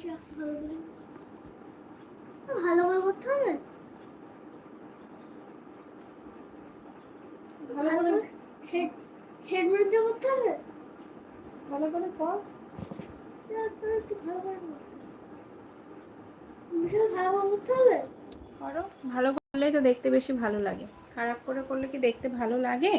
বেশি রাখতে হবে বলে ভালো করে করতে হবে ভালো করে শেড শেড মধ্যে করতে হবে? ভালো করে কর। ভালো করে ভালো করে করতে হবে? করো ভালো করলেই তো দেখতে বেশি ভালো লাগে। খারাপ করে করলে কি দেখতে ভালো লাগে?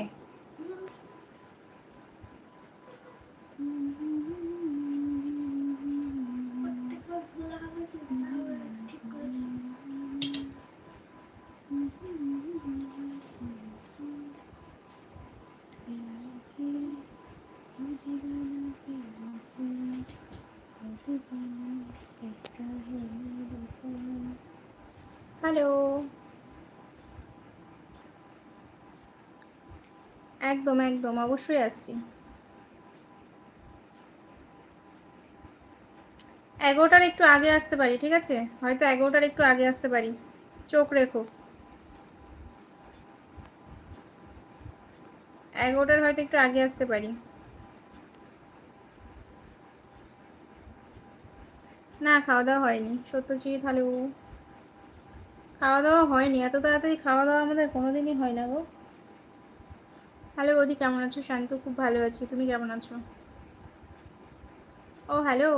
হ্যালো। একদম একদম, অবশ্যই আসছি। এগারোটার একটু আগে আসতে পারি, ঠিক আছে? হয়তো এগারোটার একটু আগে আসতে পারি। চোখ রেখো। এগারোটার হয়তো একটু আগে আসতে পারি। না খাওয়া দাওয়া হয়নি। সত্যজিৎ হ্যালো খাওয়া দাওয়া হয়নি, এত তাড়াতাড়ি খাওয়া দাওয়া আমাদের কোনোদিনই হয় না গো। হ্যালো, বৌদি, কেমন আছো? শান্ত, খুব ভালো আছি। তুমি কেমন আছো? ও, hello.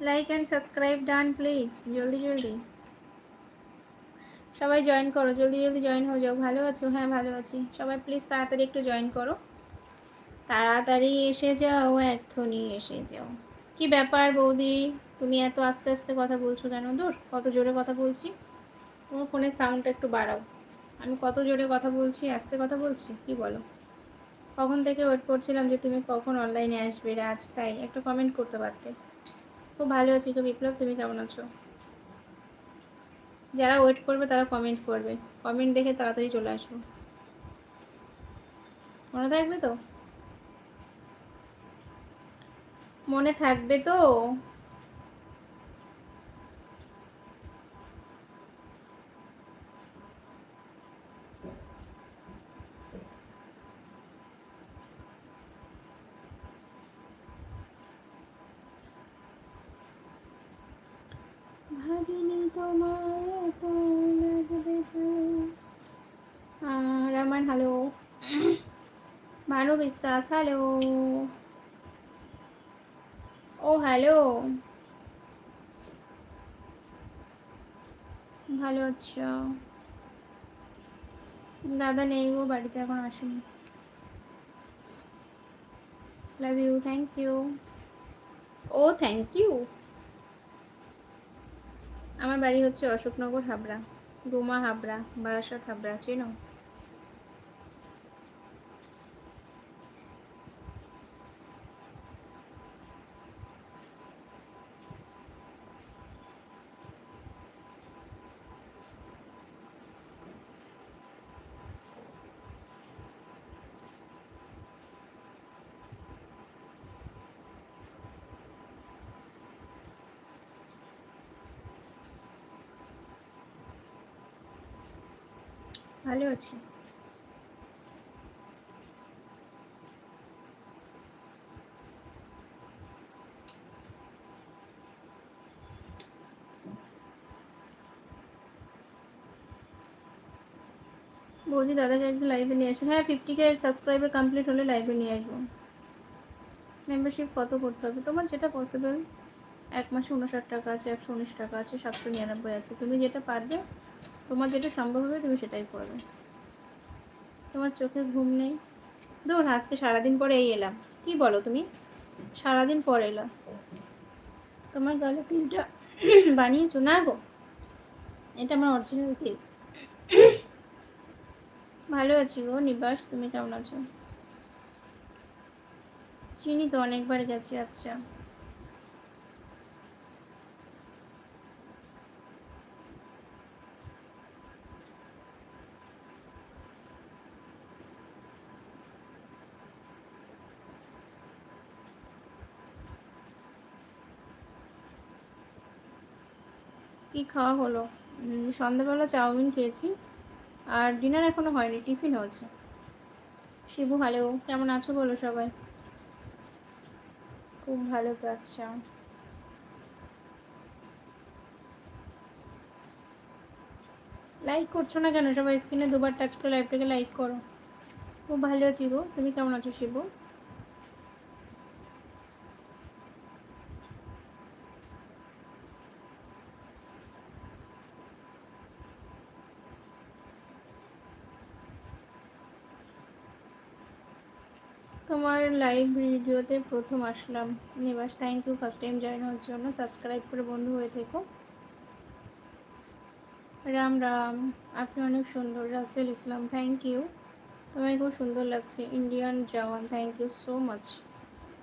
Like and subscribe done please জলদি জলদি। সবাই জয়েন করো। জলদি জলদি জয়েন হয়ে যাও। ভালো আছো? হ্যাঁ ভালো আছি। সবাই প্লিজ তাড়াতাড়ি একটু জয়েন করো। তাড়াতাড়ি এসে যাও, এক্ষুনি এসে যাও। কি ব্যাপার বৌদি? তুমি এত আস্তে আস্তে কথা বলছো কেন? দূর, কত জোরে কথা বলছি? তোমার ফোনের সাউন্ডটা একটু বাড়াও। আমি কত জোরে কথা বলছি, আস্তে কথা বলছি? কি বলো? কখন থেকে ওয়েট করছিলাম যে তুমি কখন অনলাইনে আসবে? আজ তাই একটা কমেন্ট করতে পারতে। খুব ভালো আছি খুব বিপ্লব, তুমি কেমন আছো? যারা ওয়েট করবে তারা কমেন্ট করবে। কমেন্ট দেখে তাড়াতাড়ি চলে আসব। মনে থাকবে তো? মনে থাকবে তো? ভাবিনি তোমার হ্যালো ভানু বিশ্বাস হ্যালো ও, হ্যালো। ভালো আছো? দাদা নেই ও বাড়িতে এখন আসেনি। লাভ ইউ থ্যাংক ইউ ও থ্যাংক ইউ আমার বাড়ি হচ্ছে অশোকনগর হাবড়া, রুমা হাবড়া, বারাসাত হাবড়া, চেনো? ভালো আছি। বৌদি দাদাকে একটু লাইভে নিয়ে আসুন হ্যাঁ ফিফটি কে সাবস্ক্রাইবার কমপ্লিট হলে লাইভে নিয়ে আসব। মেম্বারশিপ কত করতে হবে? তোমার যেটা পসিবল এক মাসে উনষাট টাকা আছে, একশো উনিশ টাকা আছে, সাতশো নিরানব্বই আছে। তুমি যেটা পারবে তোমার যেটা সম্ভব হবে তুমি সেটাই করবে। তোমার চোখে ঘুম নেই। দূর আজকে সারাদিন পরে এই এলাম। কি বলো তুমি? সারাদিন পর এলাম। তোমার গালে তিলটা বানিয়েছো? না গো। এটা আমার অরিজিনাল তিল। ভালো আছি গো, নিবাস, তুমি কেমন আছো? চিনি তো অনেকবার গেছি আচ্ছা। কি খাওয়া হলো। সন্ধ্যাবেলা চাউমিন খেয়েছি আর ডিনার এখনও হয়নি, টিফিন হচ্ছে শিবু হ্যালো কেমন আছো বলো সবাই? খুব ভালো তো আচ্ছা। লাইক করছ না কেন? সবাই স্ক্রিনে দুবার টাচ করে লাইভটাকে লাইক করো। খুব ভালো আছি গো। তুমি কেমন আছো শিবু? তোমার লাইভ ভিডিওতে প্রথম আসলাম। Nibas thank you first time join হওয়ার জন্য। সাবস্ক্রাইব করে বন্ধু হয়ে থেকো। রাম রাম। আপনি অনেক সুন্দর। রাসেল ইসলাম থ্যাংক ইউ তোমায় খুব সুন্দর লাগছে। Indian Jawan thank you so much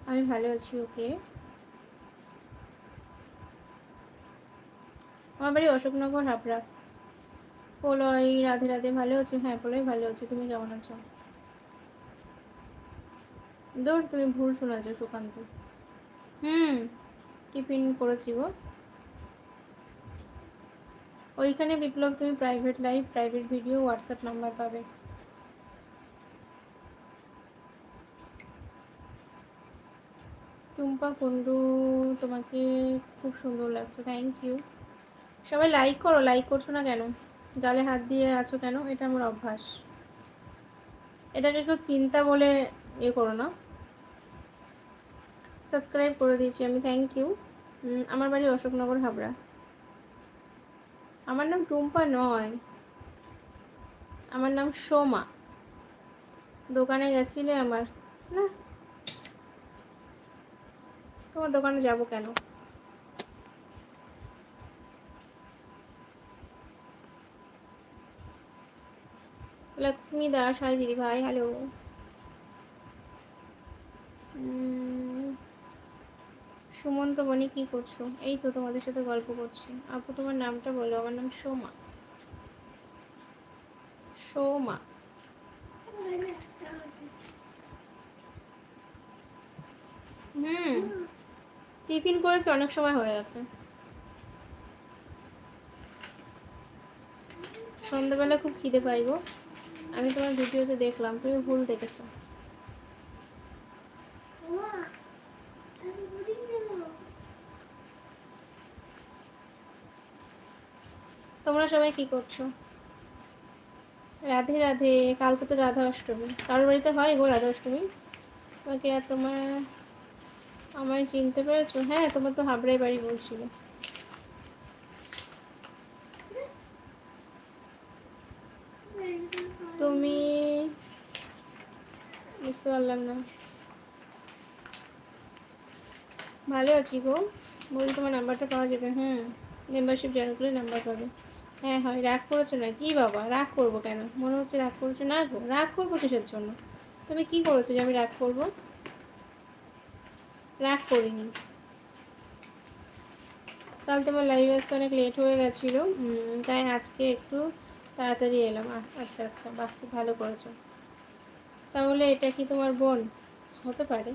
আমি ভালো আছি, ওকে। আমার বাড়ি অশোকনগর, হাবড়া। পোলয়, রাধে রাধে। ভালো আছো? হ্যাঁ পোলয় ভালো আছি। তুমি কেমন আছো? দৌড় তুমি ভুল শোনাছো সুকান্ত। হুম, টিফিন করেছি গো। ওইখানে বিপ্লব, তুমি private live private video WhatsApp number পাবে। টুম্পা কুন্ডু তোমাকে খুব সুন্দর লাগছে। থ্যাংক ইউ সবাই লাইক করো লাইক করছ না কেন? গালে হাত দিয়ে আছো কেন? এটা আমার অভ্যাস। এটাকে কেউ চিন্তা বলে ইয়ে করো না। সাবস্ক্রাইব করে দিয়েছি, আমি থ্যাংক ইউ আমার বাড়ি অশোকনগর, হাবড়া। আমার নাম টুম্পা নয়। আমার নাম সোমা। দোকানে গেছিলে আমার, না? তোমার দোকানে যাব কেন? লক্ষ্মী দাস, হাই দিদি ভাই হ্যালো সুমন্ত, বনি, কি করছ? এই তো তোমাদের সাথে গল্প করছি। আপু, তোমার নামটা বলো, আমার নাম সোমা। সোমা। হুম, টিফিন করেছে, অনেক সময় হয়ে গেছে। সন্ধ্যাবেলা খুব খিদে পাই গো। আমি তোমার ভিডিওতে দেখলাম, তুমি ভুল দেখেছ ওমা, আমি পুডিং নেব। তোমরা সবাই কি করছ? রাধে রাধে, কালকে তো রাধা অষ্টমী। কারোর বাড়িতে হয় গো রাধা অষ্টমী? তোমাকে আর তোমার, আমায় চিনতে পেরেছ? হ্যাঁ তোমার তো হাবড়াই বাড়ি বলছিল। তুমি বুঝতে পারলাম না। ভালো আছি গো। বলছি তোমার নাম্বারটা পাওয়া যাবে হ্যাঁ মেম্বারশিপ জয়েন করলে নাম্বার পাবে। হ্যাঁ হয়। রাগ করেছ না কি বাবা, রাগ করব কেন? মনে হচ্ছে রাগ করেছ না গো? রাগ করব কিসের জন্য? তুমি কি করেছ যে আমি রাগ করব? রাগ করিনি। কাল তোমার লাইভ আসতে অনেক লেট হয়ে গেছিল। তাই আজকে একটু তাড়াতাড়ি এলাম। আচ্ছা আচ্ছা বাহ, খুব ভালো করেছ। তাহলে এটা কি তোমার বোন? হতে পারে।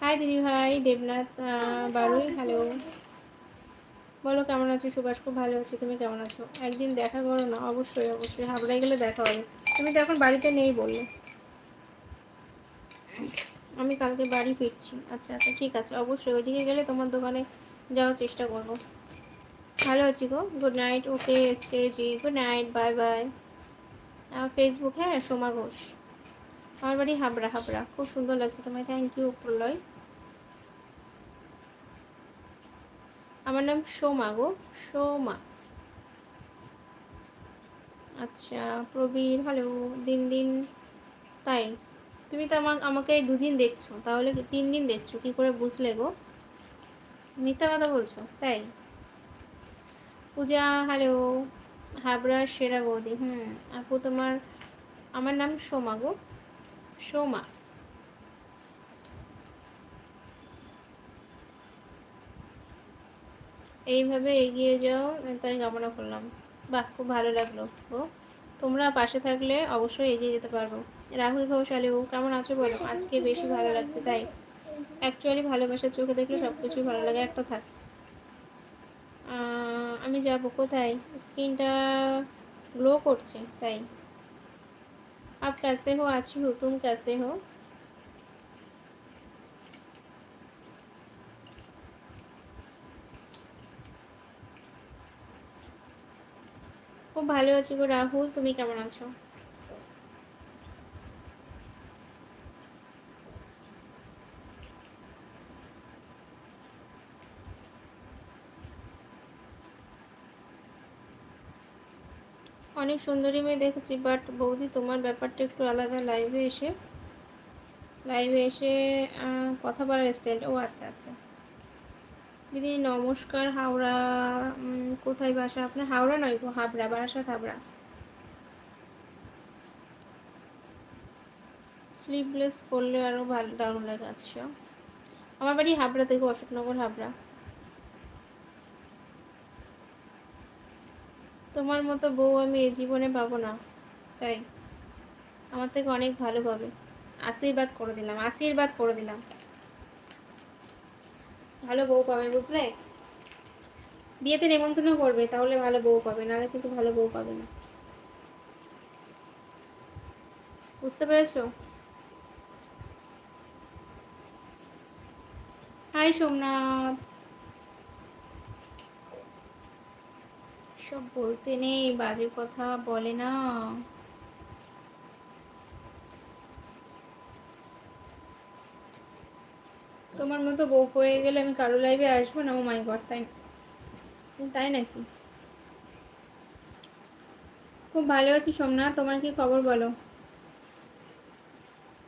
হাই দিদি ভাই, দেবনাথ বারুই হ্যালো বলো, কেমন আছো? সুভাষ, খুব ভালো আছি। তুমি কেমন আছো? একদিন দেখা করো না? অবশ্যই অবশ্যই। হাবড়ায় গেলে দেখা হবে। তুমি তো এখন বাড়িতে নেই বললে। আমি কালকে বাড়ি ফিরছি। আচ্ছা আচ্ছা ঠিক আছে। অবশ্যই ওইদিকে গেলে তোমার দোকানে যাওয়ার চেষ্টা করব। ভালো আছি গো। Good night okay SK ji good night bye bye Facebook হ্যাঁ সোমা ঘোষ। আমার বাড়ি হাবড়া হাবড়া। খুব সুন্দর লাগছে তোমায়। Thank you Pralay. আমার নাম সোমা গো, সোমা। আচ্ছা প্রবীর হ্যালো দিন দিন। তাই, তুমি তো আমাকে আমাকে দুদিন দেখছ, তাহলে তিন দিন দেখছ, কি করে বুঝলে গো? মিথ্যা কথা বলছো, তাই? পূজা হ্যালো হাবড়ার সেরা বৌদি, হুম। আপু তোমার আমার নাম সোমা গো, সোমা। এইভাবে এগিয়ে যাও তাই কামনা করলাম বাহ খুব ভালো লাগলো ও তোমরা পাশে থাকলে অবশ্যই এগিয়ে যেতে পারবো রাহুল ঘোষ আলেও কেমন আছো বলো আজকে বেশি ভালো লাগছে তাই অ্যাকচুয়ালি ভালোবাসার চোখে দেখলে সব কিছুই ভালো লাগে একটা থাক আহ, আমি যাব কোথায় স্কিনটা গ্লো করছে তাই आप कैसे हो अच्छी हो तुम कैसे हो খুব ভালো আছি গো রাহুল, তুমি কেমন আছো? অনেক সুন্দরী মেয়ে দেখেছি বাট বৌদি তোমার ব্যাপারটা একটু আলাদা লাইভে এসে লাইভে এসে কথা বলার স্টাইল ও আচ্ছা আচ্ছা। দিদি, নমস্কার, হাওড়া কোথায় বাসা আপনার? হাওড়া নয় গো, হাবড়া, বারাসাত, হাবড়া। স্লিভলেস পরলে আরও ভালো, দারুণ লাগে আচ্ছা। আমার বাড়ি হাবড়া থেকে অশোকনগর, হাবড়া। তোমার মতো বউ আমি এ জীবনে পাবো না, তাই। আমার থেকে অনেক ভালো পাবে। আশীর্বাদ করে দিলাম, আশীর্বাদ করে দিলাম। ভালো বউ পাবে, বুঝলে? বিয়েতে নেমন্তন্ন করবে, তাহলে ভালো বউ পাবে, নাহলে কিন্তু ভালো বউ পাবে না। বুঝতে পেরেছ? হাই সোমনাথ। সব বলতে নেই, বাজে কথা বলে না। তোমার মতো বউ হয়ে গেলে আমি কারও লাইভে আসব না? ও মাই গড তাই তাই নাকি? খুব ভালো আছি সোমনাথ, তোমার কি খবর বলো?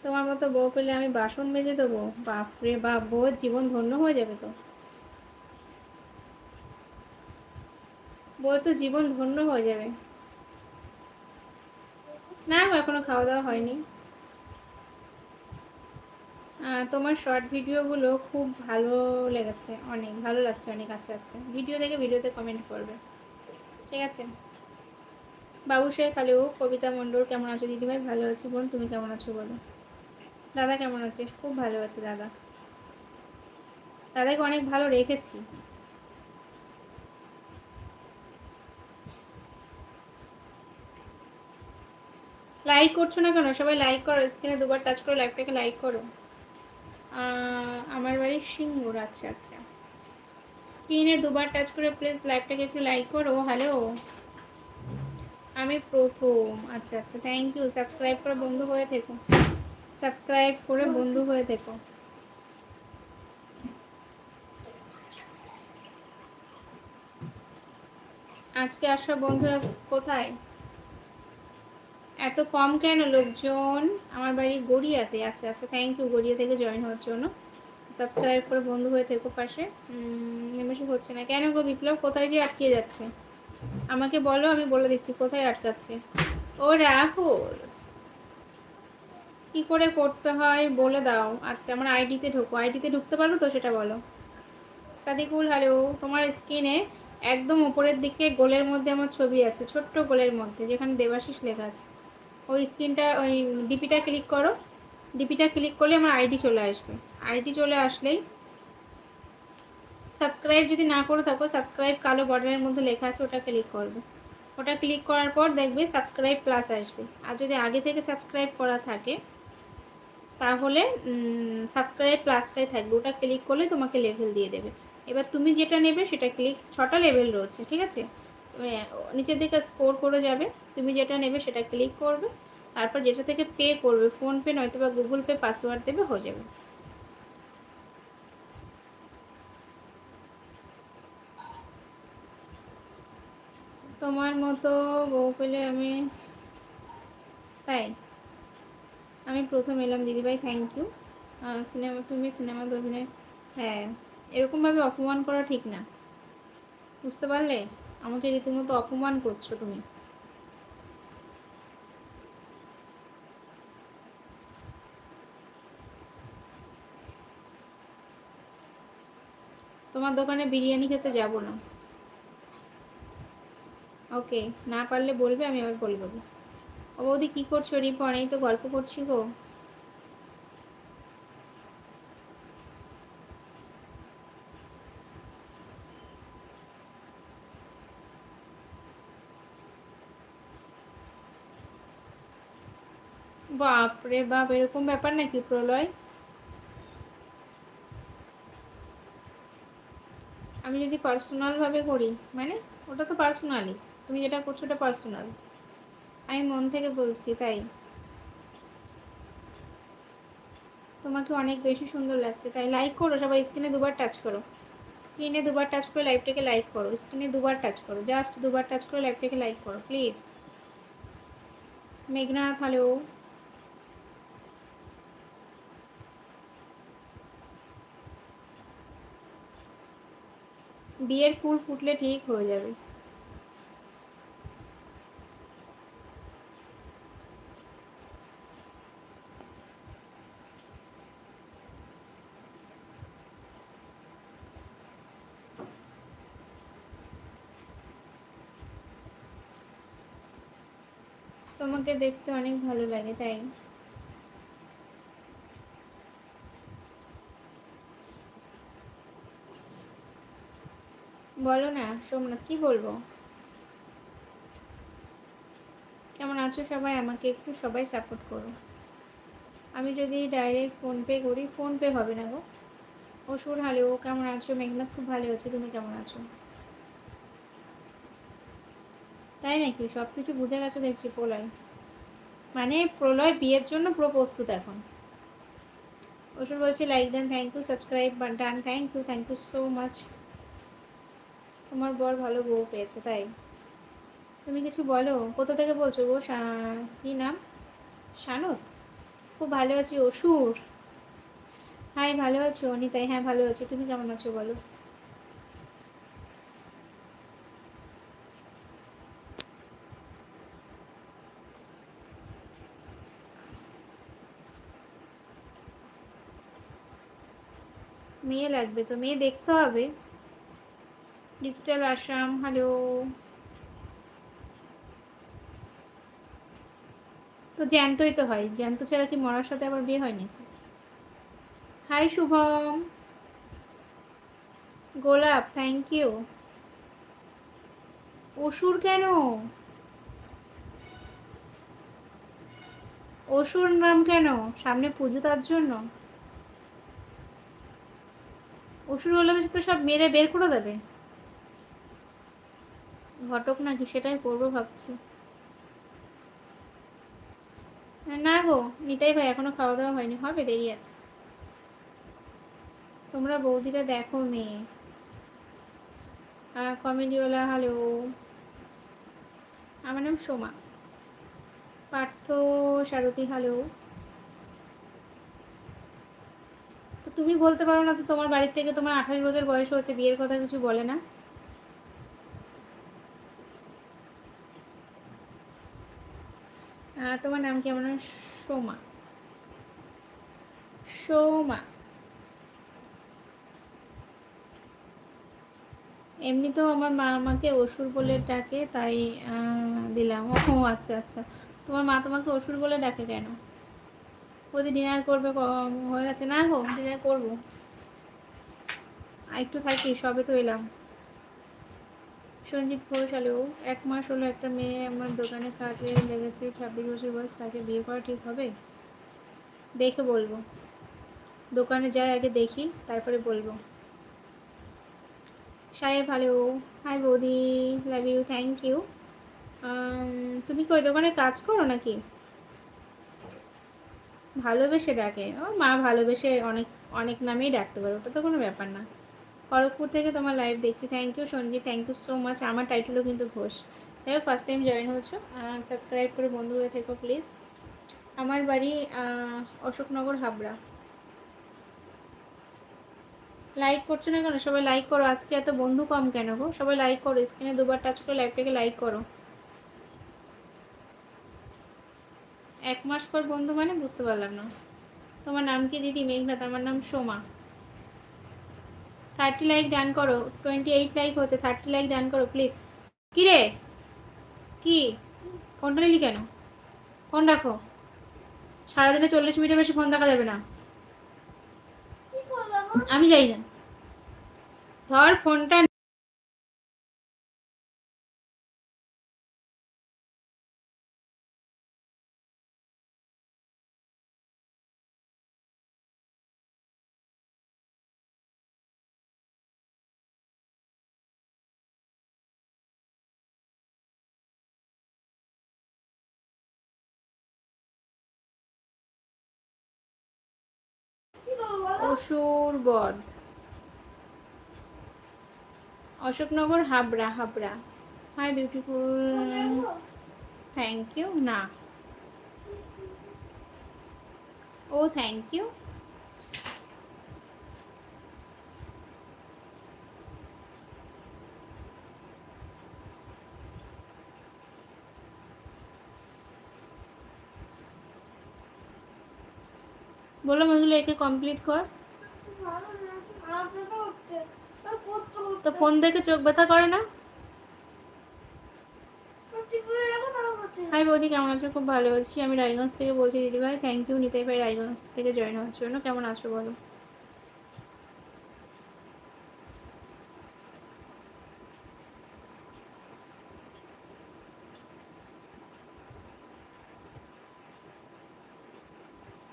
তোমার মতো বউ পেলে আমি বাসন মেজে দেবো? বাপরে বাপ বউয়ের জীবন ধন্য হয়ে যাবে তো। বউ তো জীবন ধন্য হয়ে যাবে। না এখনও খাওয়া দাওয়া হয়নি। তোমার শর্ট ভিডিওগুলো খুব ভালো লেগেছে, অনেক ভালো লাগছে, অনেক আচ্ছা আচ্ছা। ভিডিও দেখে ভিডিওতে কমেন্ট করবে। ঠিক আছে? বাবু শেখ হ্যালো কবিতা মণ্ডল, কেমন আছো দিদিভাই? ভালো আছি বোন, তুমি কেমন আছো বলো? দাদা কেমন আছে? খুব ভালো আছে দাদা। দাদাকে অনেক ভালো রেখেছি। লাইক করছ না কেন? সবাই লাইক করো স্ক্রিনে দুবার টাচ করে লাইভটাকে লাইক করো। আমার বাড়ি সিঙ্গুর আচ্ছা আচ্ছা। স্ক্রিনে দুবার টাচ করে প্লিজ লাইভটাকে একটু লাইক করো। হ্যালো আমি প্রথম। আচ্ছা আচ্ছা থ্যাংক ইউ সাবস্ক্রাইব করে বন্ধু হয়ে থেকো। সাবস্ক্রাইব করে বন্ধু হয়ে থেকো। আজকে আসা বন্ধুরা কোথায়? এত কম কেন? লোকজন আমার বাড়ি গড়িয়াতে আচ্ছা আচ্ছা থ্যাংক ইউ গড়িয়া থেকে জয়েন হওয়ার জন্য। সাবস্ক্রাইব করে বন্ধু হয়ে থেকো পাশে। নিমেষে হচ্ছে না। কেন গো বিপ্লব? কোথায় যে আটকে যাচ্ছে? আমাকে বলো, আমি বলে দিচ্ছি, কোথায় আটকাচ্ছে? ও রাহুল! কি করে করতে হয়? বলে দাও। আচ্ছা আমার আইডিতে ঢোকো। আইডিতে ঢুকতে পারো তো? সেটা বলো। সাদিকুল হ্যালো তোমার স্ক্রিনে একদম উপরের দিকে গোলের মধ্যে আমার ছবি আছে, ছোট্ট গোলের মধ্যে, যেখানে দেবাশিস লেখা আছে। ওই স্ক্রিনটা, ওই ডিপিটা ক্লিক করো। ডিপিটা ক্লিক করলে আমার আইডি চলে আসবে। আইডি চলে আসলেই সাবস্ক্রাইব যদি না করে থাকো, সাবস্ক্রাইব কালো বর্ডারের মধ্যে লেখা আছে, ওটা ক্লিক করবে। ওটা ক্লিক করার পর দেখবে সাবস্ক্রাইব প্লাস আসবে। আর যদি আগে থেকে সাবস্ক্রাইব করা থাকে, তাহলে সাবস্ক্রাইব প্লাসটাই থাকবে। ওটা ক্লিক করলে তোমাকে লেভেল দিয়ে দেবে। এবার তুমি যেটা নেবে সেটা ক্লিক, ছটা লেভেল রয়েছে, ঠিক আছে? তুমি, নিচের দিকে স্কোর করে যাবে। তুমি যেটা নেবে সেটা ক্লিক করবে। তারপর যেটা থেকে পে করবে ফোনপে নয়তো বা গুগল পে পাসওয়ার্ড দেবে হয়ে যাবে। তোমার মতো বউ পেলে আমি তাই। আমি প্রথম এলাম দিদিভাই থ্যাংক ইউ সিনেমা তুমি সিনেমা অভিনয় হ্যাঁ এরকমভাবে অপমান করা ঠিক না। বুঝতে পারলে? আমাকে রীতিমতো অপমান করছ তুমি। তোমার দোকানে বিরিয়ানি খেতে যাব না। ওকে, না পারলে বলবে, আমি আবার বলে দেবো। ও বৌদি, কী করছ? রিপন এই তো গল্প করছি গো। বাপ রে বাপ, এরকম ব্যাপার নাকি প্রলয়? আমি যদি পার্সোনালভাবে করি মানে ওটা তো পার্সোনালি তুমি যেটা করছ ওটা পার্সোনাল আমি মন থেকে বলছি, তাই? তোমাকে অনেক বেশি সুন্দর লাগছে, তাই লাইক করো, সবাই স্ক্রিনে দুবার টাচ করো। স্ক্রিনে দুবার টাচ করে লাইভটাকে লাইক করো স্ক্রিনে দুবার টাচ করো জাস্ট দুবার টাচ করে লাইভটাকে লাইক করো প্লিজ মেঘনাথ হ্যালো বিয়ের ফুল ফুটলে ঠিক হয়ে যাবে। তোমাকে দেখতে অনেক ভালো লাগে তাই? বলো না, সোমনাথ, কি বলব? কেমন আছো সবাই? আমাকে একটু সবাই সাপোর্ট করো। আমি যদি ডাইরেক্ট ফোনপে করি ফোনপে হবে না গো। অসুর হ্যালো কেমন আছো? মেঘনাথ খুব ভালো আছে, তুমি কেমন আছো? তাই নাকি? সব কিছু বুঝে গেছো দেখছি প্রলয়। মানে প্রলয় বিয়ের জন্য পুরো প্রস্তুত এখন। অসুর বলছি like then thank you subscribe done thank you thank you so much তোমার বর ভালো বউ পেয়েছে, তাই? তুমি কিছু বলো? কোথা থেকে বলছো গো? কি নাম? শানত? খুব ভালো আছি, অসুর। হাই, ভালো আছো? অনিতাই হ্যাঁ ভালো আছি। তুমি কেমন আছো বলো? মেয়ে লাগবে তো, মেয়ে দেখতে হবে। ডিজিটাল আসাম হ্যালো তো জ্যান্তই তো হয়, জ্যান্ত ছাড়া কি মরার সাথে আবার বিয়ে হয় নাকি? হাই শুভম। গোলাপ থ্যাংক ইউ অসুর কেন? অসুর নাম কেন? সামনে পুজো তার জন্য। অসুর হলে তো সব মেরে বের করে দেবে। ঘটক নাকি? সেটাই করব ভাবছি। না গো, নিতাই ভাই এখনও খাওয়া দাওয়া হয়নি। হবে, দেরি আছে। তোমরা বৌদিরা দেখো মেয়ে। কমেডিওয়ালা, হ্যালো। আমার নাম সোমা। পার্থ সারথী, হ্যালো। তো তুমি বলতে পারো না তো তোমার বাড়ির থেকে তোমার আঠাশ বছর বয়স হচ্ছে বিয়ের কথা কিছু বলে না? তোমার নাম কি? আমার নাম সোমা। সোমা। এমনিতেও আমার মা আমাকে অসুর বলে ডাকে, তাই দিলাম। ও আচ্ছা আচ্ছা। তোমার মা তোমাকে অসুর বলে ডাকে কেন? ওদের ডিনার করবে হয়ে গেছে। না গো ডিনার করব। একটু থাকি, সবে তো এলাম। সঞ্জিত ঘোষ, হ্যালো। এক মাস হলো একটা মেয়ে আমার দোকানে কাজে লেগেছে, ছাব্বিশ বছর বয়স, তাকে বিয়ে করা ঠিক হবে? দেখে বলব। দোকানে যাই, আগে দেখি, তারপরে বলব। সাহেব, হ্যালো। হাই বৌদি, লাভ ইউ, থ্যাংক ইউ। তুমি কি ওই দোকানে কাজ করো নাকি? ভালোবেসে ডাকে। ও মা ভালোবেসে অনেক অনেক নামেই ডাকতে পারে, ওটা তো কোনো ব্যাপার না। খড়গপুর থেকে তোমার লাইভ দেখছি। Thank you Sanjit. Thank you so much আমার টাইটেলও কিন্তু ঘোষ। যাই হোক ফার্স্ট টাইম জয়েন হয়েছো। সাবস্ক্রাইব করে বন্ধু হয়ে থেকো প্লিজ আমার বাড়ি অশোকনগর, হাবড়া। লাইক করছ না কেন? সবাই লাইক করো। আজকে এত বন্ধু কম কেন গো? সবাই লাইক করো। স্ক্রিনে দুবার টাচ করে লাইভটাকে লাইক করো। এক মাস পর বন্ধু মানে বুঝতে পারলাম না। তোমার নাম কি দিদি? মেঘনাথ আমার নাম সোমা। থার্টি লাইক ডান করো টোয়েন্টি এইট লাইক হচ্ছে থার্টি লাইক ডান করো প্লিজ কী রে? কি? ফোনটা নিলি কেন? ফোন রাখো। সারাদিনে চল্লিশ মিনিটের বেশি ফোন দেখা যাবে না। আমি যাই না। ধর ফোনটা অসুর বধ। Ashoknagar Habra Habra. Hi beautiful thank you না। ও থ্যাংক ইউ বলো মেঘগুলো একে কমপ্লিট কর ভালো লাগছে খারাপ ব্যথা হচ্ছে আর করতে তো ফোন দেখে চোখ ব্যথা করে না? হাই বৌদি কেমন আছো? খুব ভালো আছি। আমি রায়গঞ্জ থেকে বলছি দিদিভাই থ্যাংক ইউ নিতে পারি রায়গঞ্জ থেকে জয়েন হওয়ার জন্য। কেমন আছো বলো?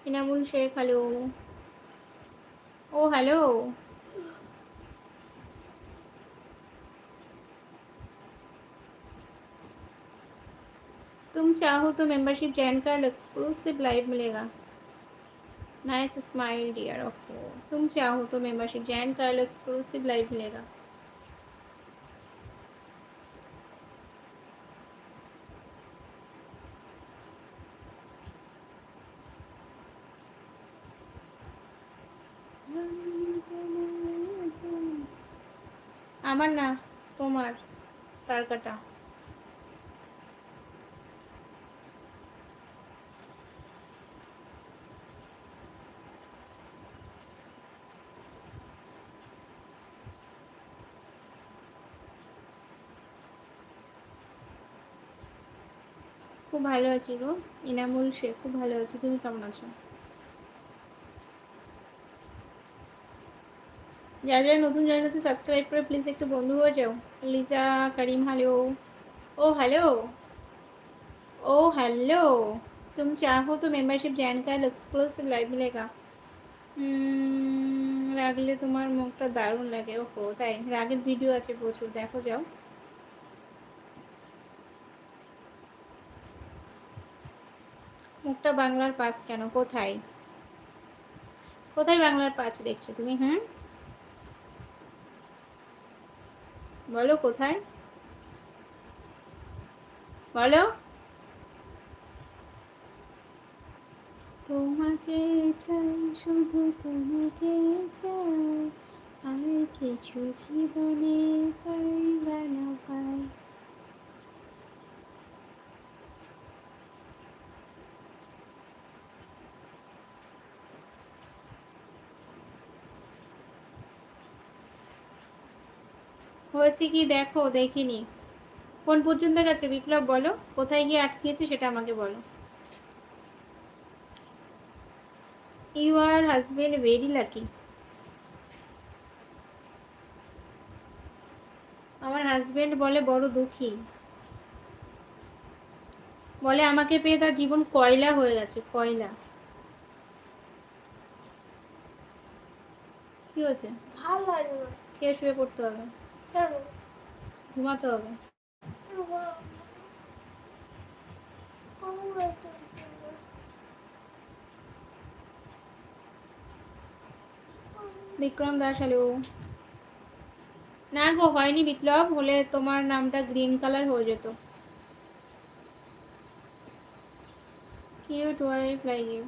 ইনামুল শেখ হ্যালো ও হ্যালো तुम चाहो तो मेंबरशिप ज्वाइन कर लो एक्सक्लूसिव लाइव मिलेगा नाइस स्माइल डियर ओफो तुम चाहो तो मेंबरशिप ज्वाइन कर लो एक्सक्लूसिव लाइव मिलेगा আমার না তোমার তারকাটা খুব ভালো আছি গো ইনামুল শেখ খুব ভালো আছি তুমি কেমন আছো যারা যারা নতুন জয়েন হচ্ছে সাবস্ক্রাইব করে প্লিজ একটু বন্ধু হয়ে যাও লিজা করিম হ্যালো ও হ্যালো ओ हेलो तुम चाहो तो मेंबरशिप ज्वाइन कर लो एक्सक्लूसिव लाइव मिलेगा উম, রাগলে তোমার মুখটা দারুণ লাগে ওহো তাই রাগের ভিডিও আছে প্রচুর দেখো যাও মুখটা বাংলার পাস কেন? কোথায়? কোথায় বাংলার পাঁচ দেখছ তুমি, হুম? বলো কোথায়? বলো। তোমাকে চাই, শুধু তোমাকে চাই, আর কিছু জীবনে পাই না পাই হয়েছে কি দেখো দেখিনি। কোন পর্যন্ত গেছে? বিপ্লব বলো। কোথায় গিয়ে আটকেছে সেটা আমাকে বলো। You R husband very lucky আমার হাজবেন্ড বলে বড় দুঃখী। বলে আমাকে পেয়ে তার জীবন কয়লা হয়ে গেছে কয়লা। কি হয়েছে? ভালো লাগে না খেয়ে শুয়ে পড়তে হবে। ঘুমাতে হবে। বিক্রম দাস হ্যালো না গো, হয়নি বিপ্লব, হলে তোমার নামটা গ্রিন কালার হয়ে যেত। কিউট ওয়াইফ লাইক ইউ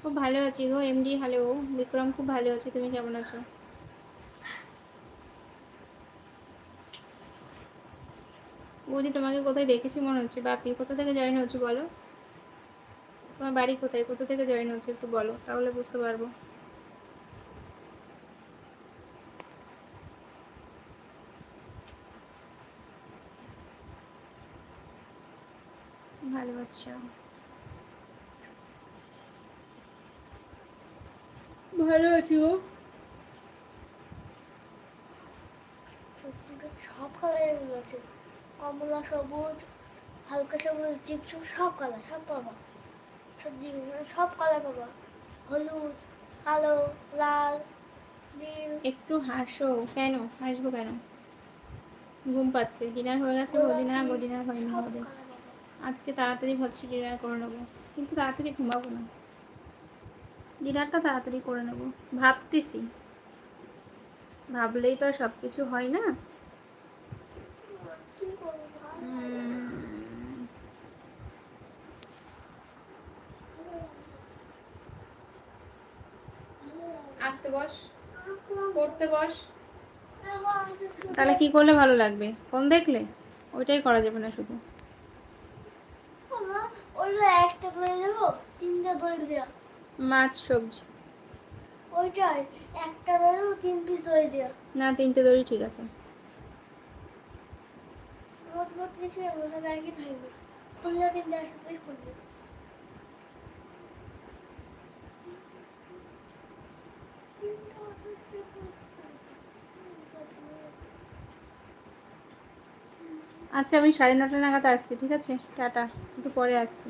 খুব ভালো আছি গো এমডি হ্যালো বিক্রম, খুব ভালো আছি, তুমি কেমন আছো? বৌদি তোমাকে কোথায় দেখেছি মনে হচ্ছে। বাপি কোথা থেকে জয়েন হচ্ছে বলো? তোমার বাড়ি কোথায়? কোথা থেকে জয়েন হচ্ছে একটু বলো তাহলে বুঝতে পারব। ভালো আচ্ছা ভালো আছি গো। সত্যি সব কালারের আছে। কমলা সবুজ হালকা সবুজ জিপসুম সব কালার সব পাবা। সবজি সব কালার পাবা। হলুদ কালো লাল নীল। একটু হাসো। কেন? হাসবো কেন? ঘুম পাচ্ছে। ডিনার হয়ে গেছে ডিনার গো ডিনার হয়নি সব হবে আজকে তাড়াতাড়ি ভাবছি ডিনার করে নেব। কিন্তু তাড়াতাড়ি ঘুমাবো না। ডিনারটা তাড়াতাড়ি করে নেব। ভাবতেছি। ভাবলেই তো আর সব কিছু হয় না কি করব ভালো উম, আঁকতে বস পড়তে বস। তাহলে কি করলে ভালো লাগবে? ফোন দেখলে? ওইটাই করা যাবে না শুধু। একটা দই দেবো তিনটা দই দেওয়া মাছ সবজি। ওইটাই একটা দই দেবো তিন পিস দই দেওয়া না তিনটে দড়ি ঠিক আছে কিছু থাকবে। খুললে তিনটা একসাথে খুলবে। আচ্ছা আমি সাড়ে নটা নাগাদ আসছি ঠিক আছে? টাটা একটু পরে আসছি।